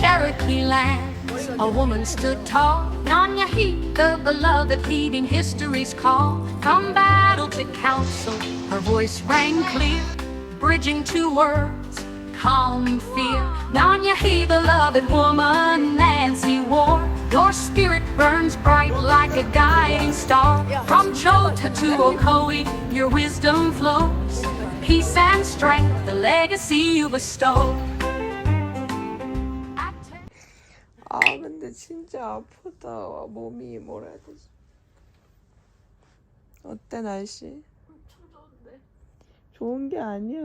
Cherokee land, a woman stood tall. Nanya Heat, the beloved, heeding history's call. From battle to council, her voice rang clear, bridging two worlds, calm fear. Nanya Heat, beloved woman, Nancy Ward. Your spirit burns bright like a guiding star. From Chota to Ocoee, your wisdom flows. Peace and strength, the legacy you bestow. 근데 진짜 아프다. 몸이 뭐라 해야 되지? 어때 날씨? 좋은 게 아니야.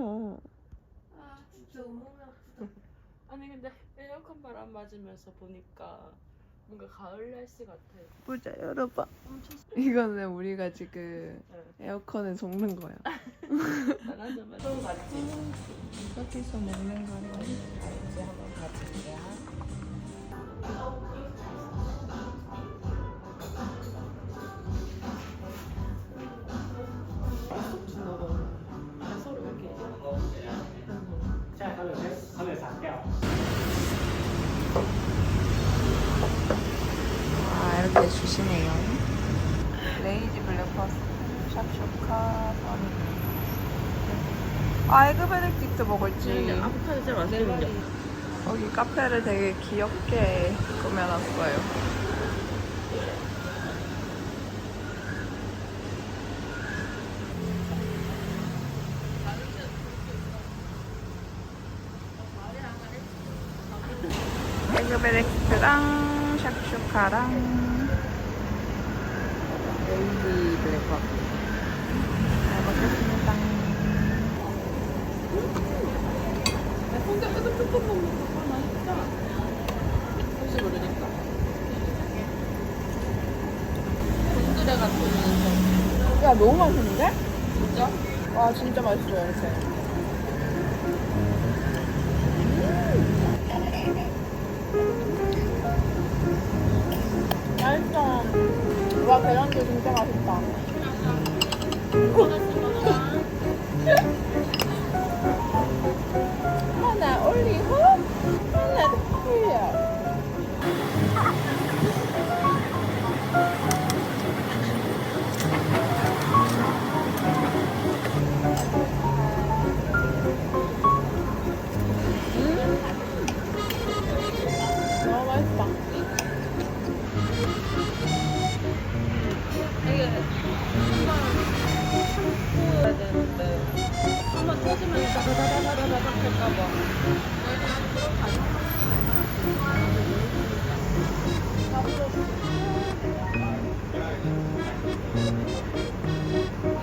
아 진짜 온몸이 아프다. 아니 근데 에어컨 바람 맞으면서 보니까 뭔가 가을 날씨 같아. 보자 열어봐. 엄청 이거는 우리가 지금 네. 에어컨을 속는 거야. 나가자마자 처음 봤지? 여기서 먹는 거야. 이제 한번 가볼게요 아 에그 베네딕트 먹을지. 근데 아보카도 진짜 맛있는데 여기 카페를 되게 귀엽게 꾸며놨어요. 에그베렉트랑 샥슈카랑. 레이디 블랙박 잘 먹겠습니다. 혹시 모르니까 곤드레 같은 야 너무 맛있는데? 진짜? 와 진짜 맛있어요 이렇게. 맛있어. 와 계란도 진짜 맛있다.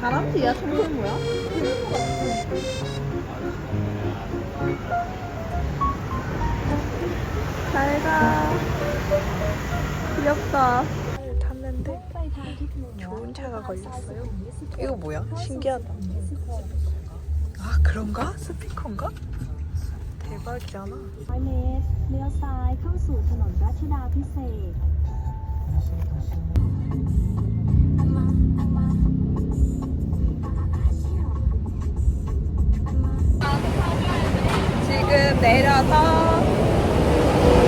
다람쥐야 청설모야? 잘가 귀엽다 탔는데 좋은 차가 걸렸어요 이거 뭐야? 신기하다 아 그런가? 스피커인가? 대박이잖아 ร้อยเมตรเลี้ยวซ้ายเข้าสู่ถนนรัชดาพิเศษ 지금 내려서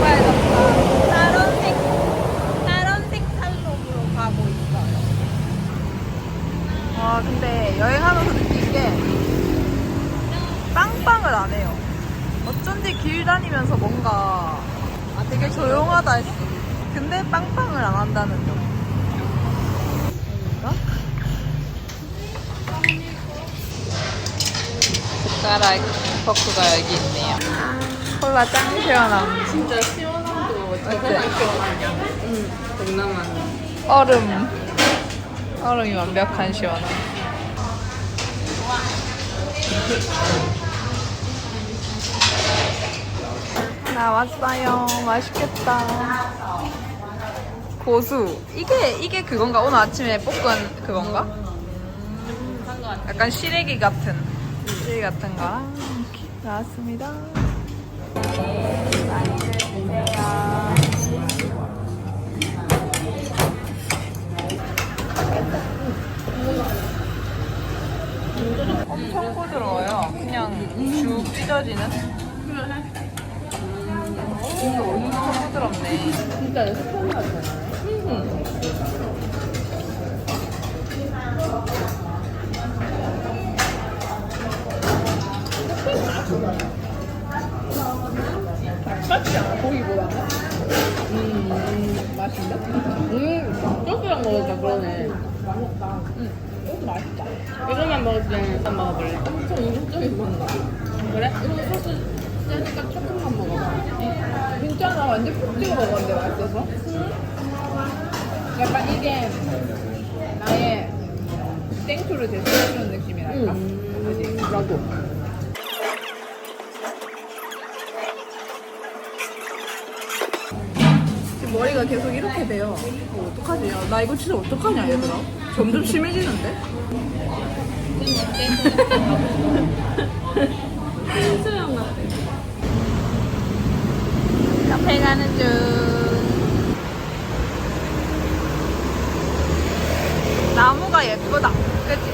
빨갛다 파란색 파란색 산록으로 가고 있어요. 와 근데 여행하면서 느낀 게 빵빵을 안 해요. 어쩐지 길 다니면서 뭔가 아, 되게 조용하다 했어. 근데 빵빵을 안 한다는 점. 아닌가? 숟가락 포크가 여기 있네요. 콜라 짱 시원함. 진짜 시원함도 대단한 시원하냐 응 동남아 얼음. 얼음이 완벽한 시원함. 나왔어요. 맛있겠다. 고수. 이게 이게 그건가? 오늘 아침에 볶은 그건가? 약간 시래기 같은 시래기 같은 거랑 나왔습니다. 많이 드세요. 엄청 부드러워요. 그냥 쭉 찢어지는. 이거 엄청 부드럽네. 진짜 스팸 같아. 닭 맛있네? 음 소스랑 먹으니까 그러네 맛있다 응 이것도 맛있다 이거만 먹을 때는 일단 먹어볼래? 엄청 이국적인 건가? 그래? 이거 소스 세니까 조금만 먹어봐 진짜 나 완전 푹 찍어 먹었는데 맛있어서 약간 이게 나의 땡초를 대신해주는 느낌이랄까? 그지? 나도 머리가 계속 이렇게 돼요. 어, 어떡하지? 야, 나 이거 진짜 어떡하냐, 얘들아? 점점 심해지는데? 수영 같아 카페 가는 중. 나무가 예쁘다. 그치?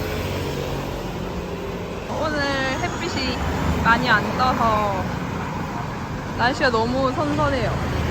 오늘 햇빛이 많이 안 떠서 날씨가 너무 선선해요.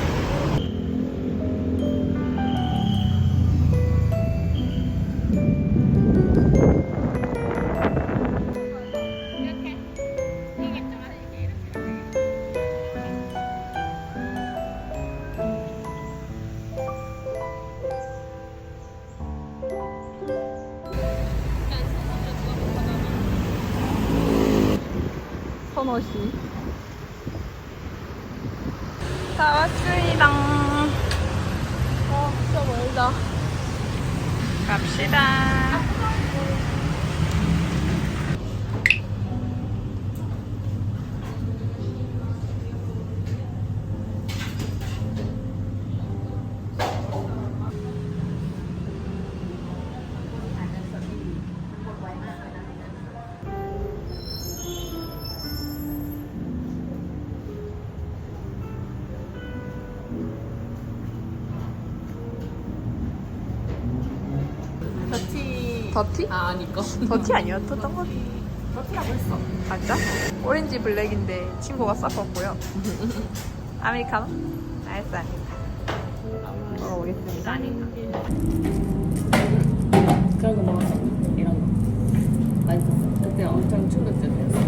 더티. 아 아니 거 더티 아니었던 것. 더티라고 했어. 맞아? 오렌지 블랙인데 친구가 섞었고요. 아메리카노? 알싸입니다. 먹어보겠습니다. 그런 거 먹었어 이런 거 맛있었어 그때 엄청 충격적이었어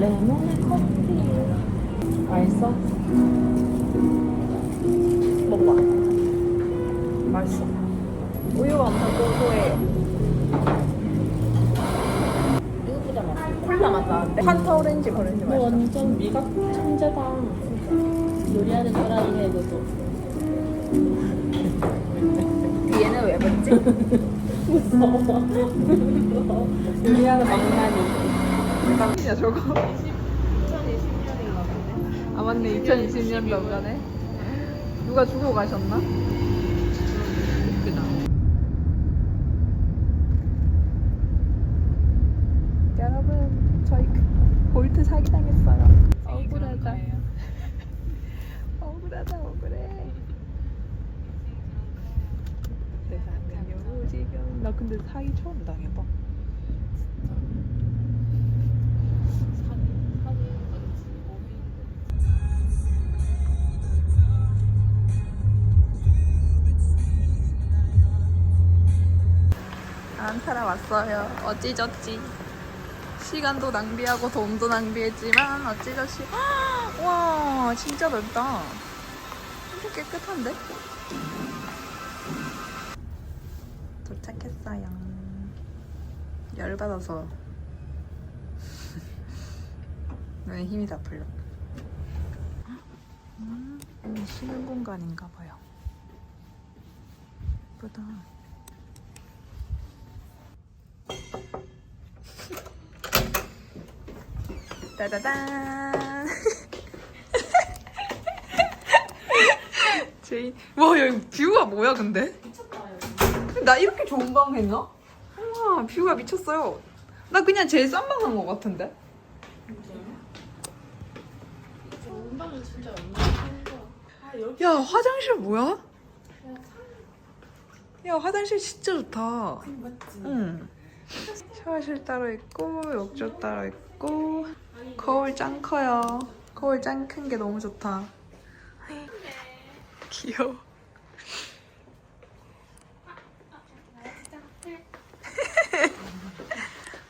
레몬의 커피 맛있어? 맛 나는데? 판타 오렌지 오렌지 너 맛있어. 완전 미각 천재다 요리하는 사람이 해도 얘는 왜 먹지? 무서워 요리하는 망나니 야 저거. 2020년인가 보네. 아 맞네 2020년도인가네. 누가 주고 가셨나? 안타라 왔어요. 어찌저찌. 시간도 낭비하고 돈도 낭비했지만 어찌저찌. 헉! 와 진짜 넓다. 진짜 깨끗한데? 도착했어요. 열받아서 눈에 힘이 다 풀려. 음, 쉬는 공간인가 봐요. 예쁘다. 따다단. 제인. 와, 여기 뷰가 뭐야, 근데? 나 이렇게 좋은 방 했나? 와, 뷰가 미쳤어요. 나 그냥 제일 싼 방한것 같은데? 음방은 진짜 얼마나 야, 화장실 뭐야? 야, 화장실 진짜 좋다. 맞지 응. 샤워실 따로 있고, 욕조 따로 있고, 거울 짱 커요. 거울 짱 큰 게 너무 좋다. 귀여워.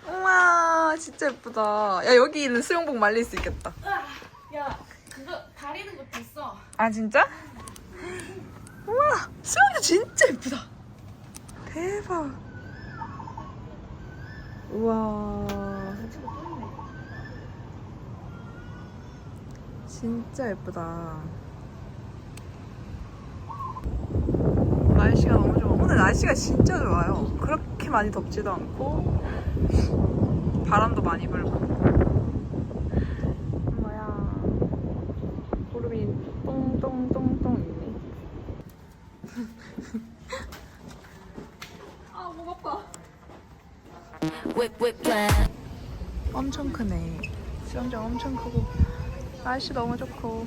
우와 진짜 예쁘다. 야 여기 있는 수영복 말릴 수 있겠다. 야 그거 가리는 것도 있어. 아 진짜? 우와 수영복 진짜 예쁘다. 대박. 우와. 진짜 예쁘다. 날씨가 너무 좋아. 오늘 날씨가 진짜 좋아요. 그렇게 많이 덥지도 않고 바람도 많이 불고. 뭐야? 구름이 똥똥똥똥 있네. 아, 목 아파. 엄청 크네. 수영장 엄청 크고 날씨 너무 좋고.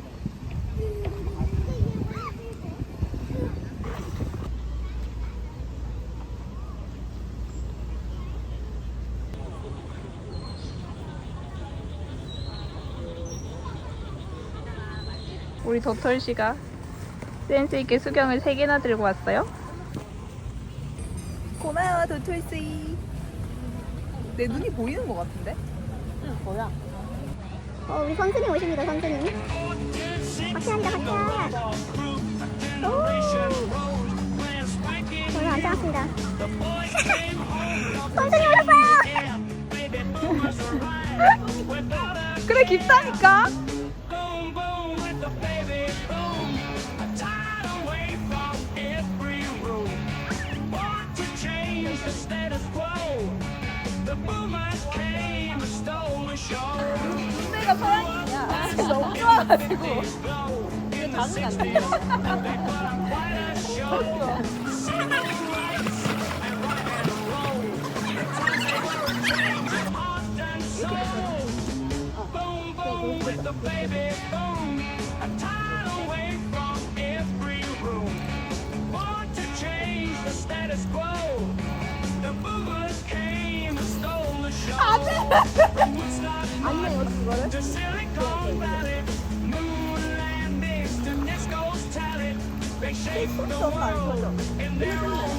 우리 도털 씨가 센스 있게 수경을 세 개나 들고 왔어요. 고마워 도털 씨. 내 눈이 보이는 것 같은데? 어, 우리 선생님 오십니다, 선생님. 같이 합니다, 같이 하. 저는 안 찾았습니다. 선생님 오셨어요! 그래 깊다니까. 내가 사랑이야. 너무 좋아가지고. In the 60s, they put on quite a show. Boomers came and stole the show. From Woodstock to Silicon Valley. Moon landings to disco's talent. They shape the world in their own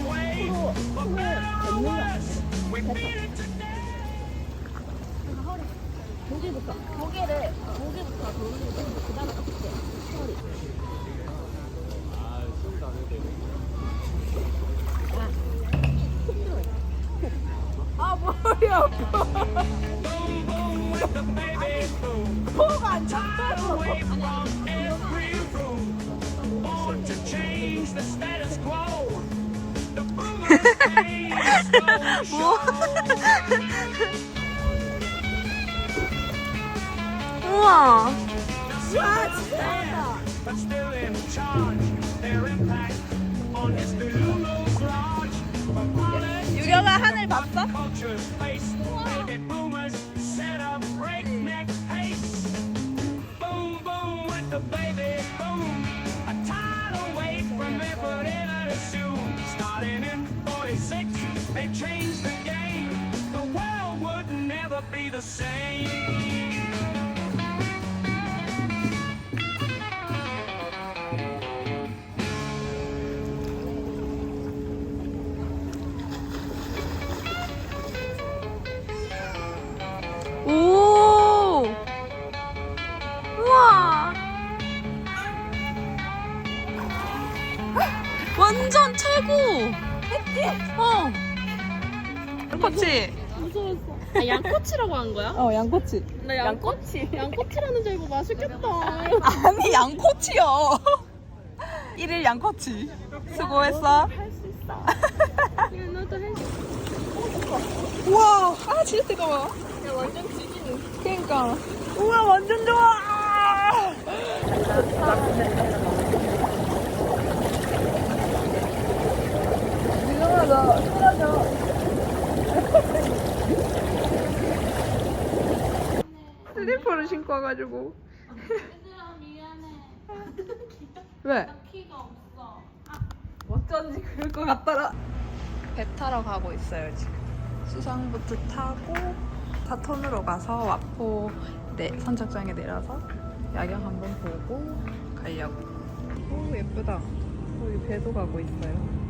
show. 우와. 어, 양꼬치. 나 양꼬치. 양꼬치라는 줄 알고 맛있겠다. 아니, 양꼬치요. 일일 양꼬치. 수고했어. 나도 해. 우와. 아, 진짜 뜨거워. 야, 완전 지지는. 그니까. 우와, 완전 좋아. 이상하다. 시원하죠? 슬리퍼를 신고 와가지고. 얘들아 미안해. 왜? 키가 없어. 어쩐지 그럴 것 같더라. 배 타러 가고 있어요 지금. 수상보트 타고 다톤으로 가서 와포 네, 선착장에 내려서 야경 한번 보고 가려고. 오 예쁘다. 저기 배도 가고 있어요.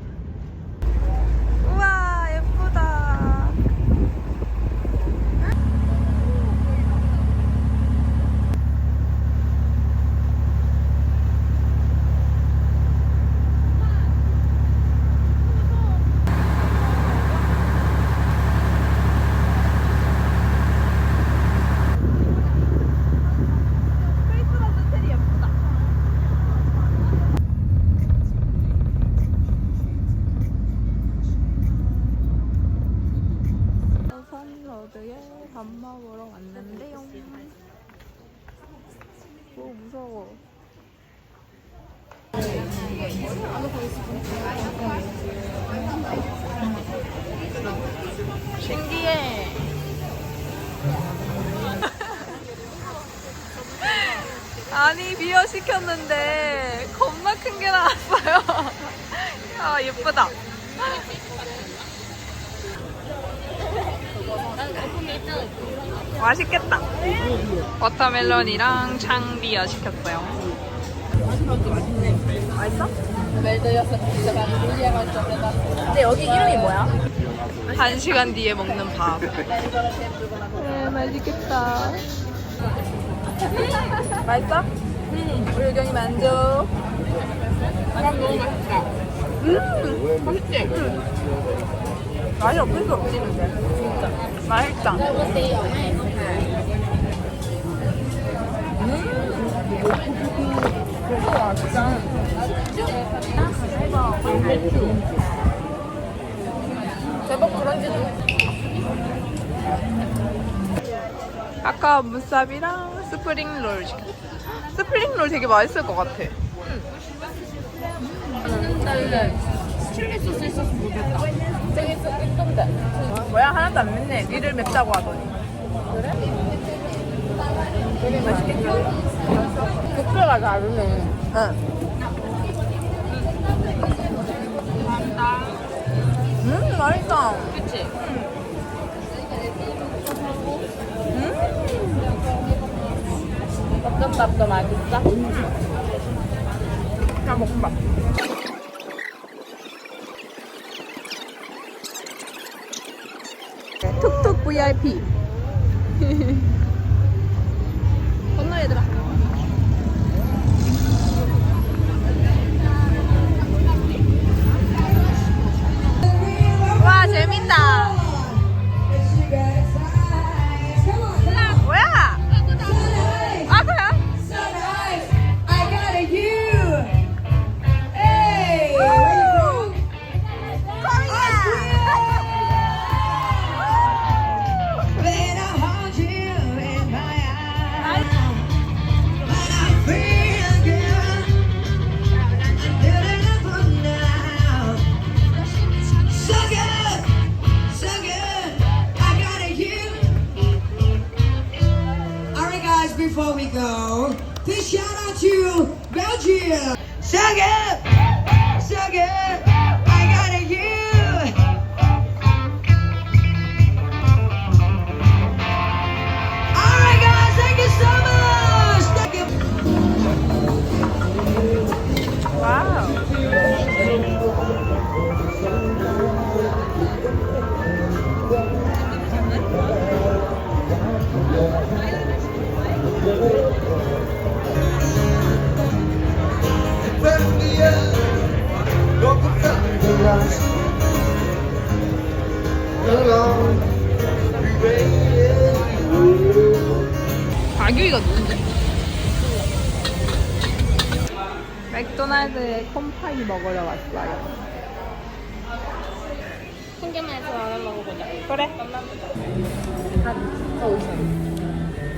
신기해. 아니 비어 시켰는데 겁나 큰 게 나왔어요. 아 예쁘다. 맛있겠다. 워터멜론이랑 창비어 시켰어요. 맛있어? 근데 여기 이름이 뭐야? 한 시간 뒤에 먹는 밥. 네, 맛있겠다. 맛있어? 응. 우리 의견이 만족. 밥 너무 맛있다. 음, 맛있지? 응. 맛이 없을 수 없지, 근데. 진짜. 맛있다. 대박 그런지도. 아까 무쌈이랑 스프링 롤 시켰어. 스프링 롤 되게 맛있을 것 같아. 칠리 소스 있어서 모르겠다. 되게 있던데. 뭐야 하나도 안 맵네. 니를 맵다고 하더니. 그래? 되게 맛있겠다. 국수가 다르네. 응. 음 맛있다. 그치? 볶음밥도 맛있어? 그냥 먹어봐. 툭툭 VIP. 콤파이 먹으러 왔어요. 한 개만 해서 하나 먹어보자. 그래.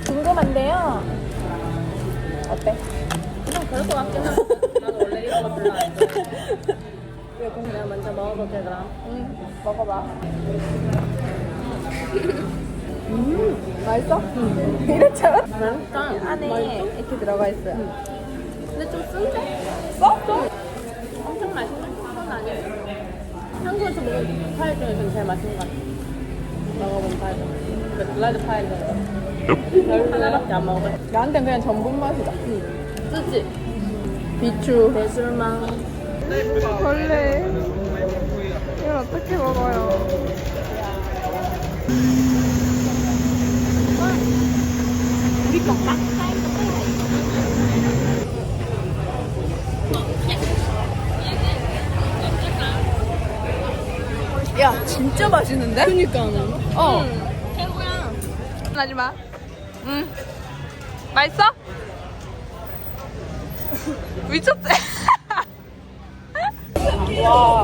궁금한데요. 어때? 좀 그럴 것 같긴 하다. 나도 원래 이런 거 별로 안 좋아해. 이거 그냥 먼저 먹어도 되더라. 응, 먹어봐. 음, 맛있어? 응. 이랬잖아. 맛있다. 안에 이렇게 들어가 있어요. 근데 좀 쓴데? 써? 엄청 맛있어. 한국에서 먹은 파이 중에서 제일 맛있는 것 같아. 먹어본 파이 중에. 그 블라드 파이 중에. 하나밖에 안 먹어. 나한텐 그냥 전분 맛이다. 쓰지? 비추. 배술망. 벌레. 이걸 어떻게 먹어요? 야, 진짜 맛있는데? 그니까는. 어. 최고야. 하지 마. 응. 맛있어? 미쳤지? 와.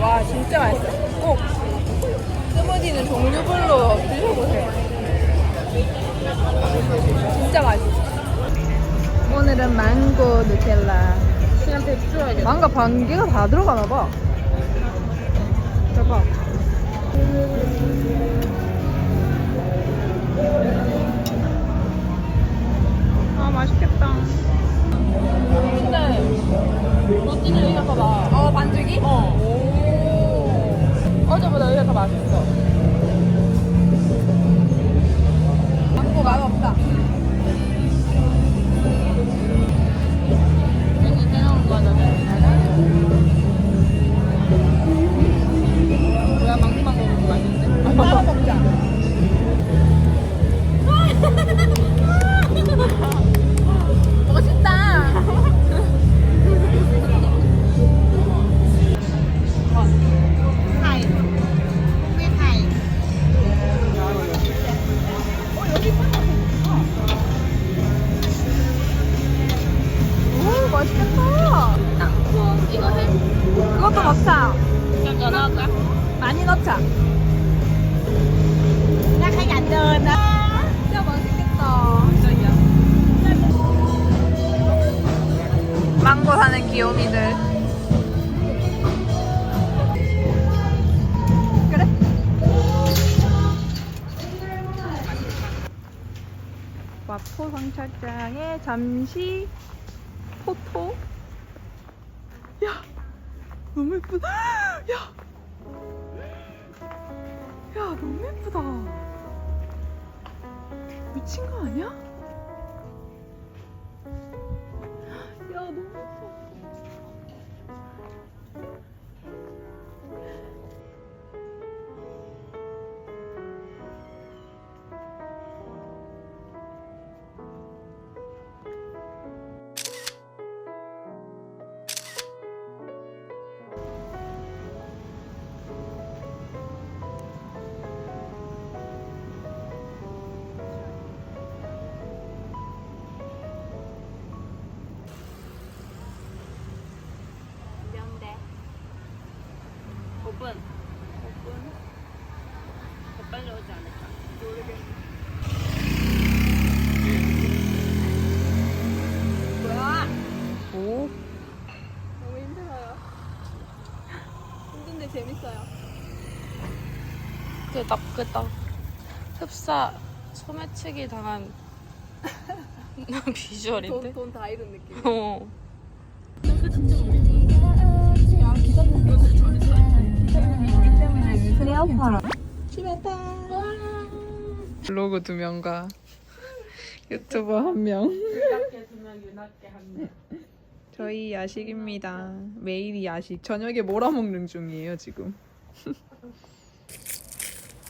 와, 진짜 맛있어. 꼭 스무디는 종류별로 드셔보세요. 진짜 맛있어. 오늘은 망고 누텔라. 시간대 줄여야겠다. 망고 반 개가 다 들어가나 봐. 대박. 아 맛있겠다. 근데 로티는 여기가 더 나아. 어 반죽이? 어. 어제보다 여기가 더 맛있어. 성찰장에 잠시 포토. 끄덕 끄덕. 흡사 소매치기 당한 비주얼인데? 돈 다 잃은 느낌 어. 블로그 두 명과 유튜버 한 명. 저희 야식입니다. 매일이 야식. 저녁에 몰아먹는 중이에요 지금.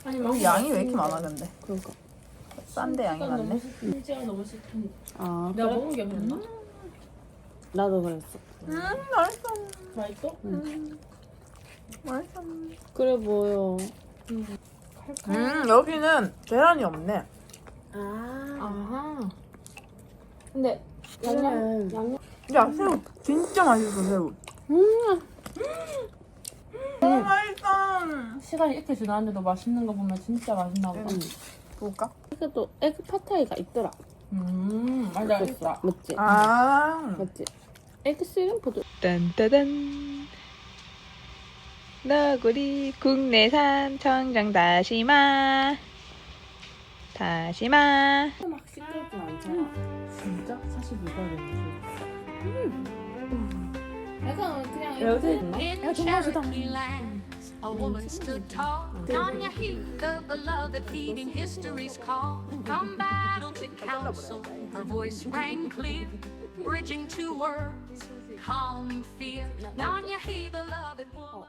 여기 양이 왜 이렇게 많아 근데? 그러니까. 싼데 양이 많네. 너무 싫던데. 아, 내가 먹은 게 그랬나? 나도 그랬어. 음 맛있어. 맛있어? 맛있어. 그래 보여. 음 여기는 계란이 없네. 아, 아하. 근데 양념, 양념 야 새우 진짜 맛있어 새우. 너무 맛있어. 시간이 이렇게 지났는데도 맛있는 거 보면 진짜 맛있나 보다. 볼까? 이것도 에그 파타이가 있더라. 음, 맞아, 있어. 맞지? 아. 맞지? 에그 시림프도 딴따단. 너구리 국내산 청정 다시마. 다시마. 막 시끄럽진 않잖아. 진짜? 사실 이거는 약간 그냥 In Cherokee lands, a woman stood tall. Your the beloved heeding history's call. From battle to council, her voice rang clear, bridging two worlds, calm fear. Your heat, beloved woman.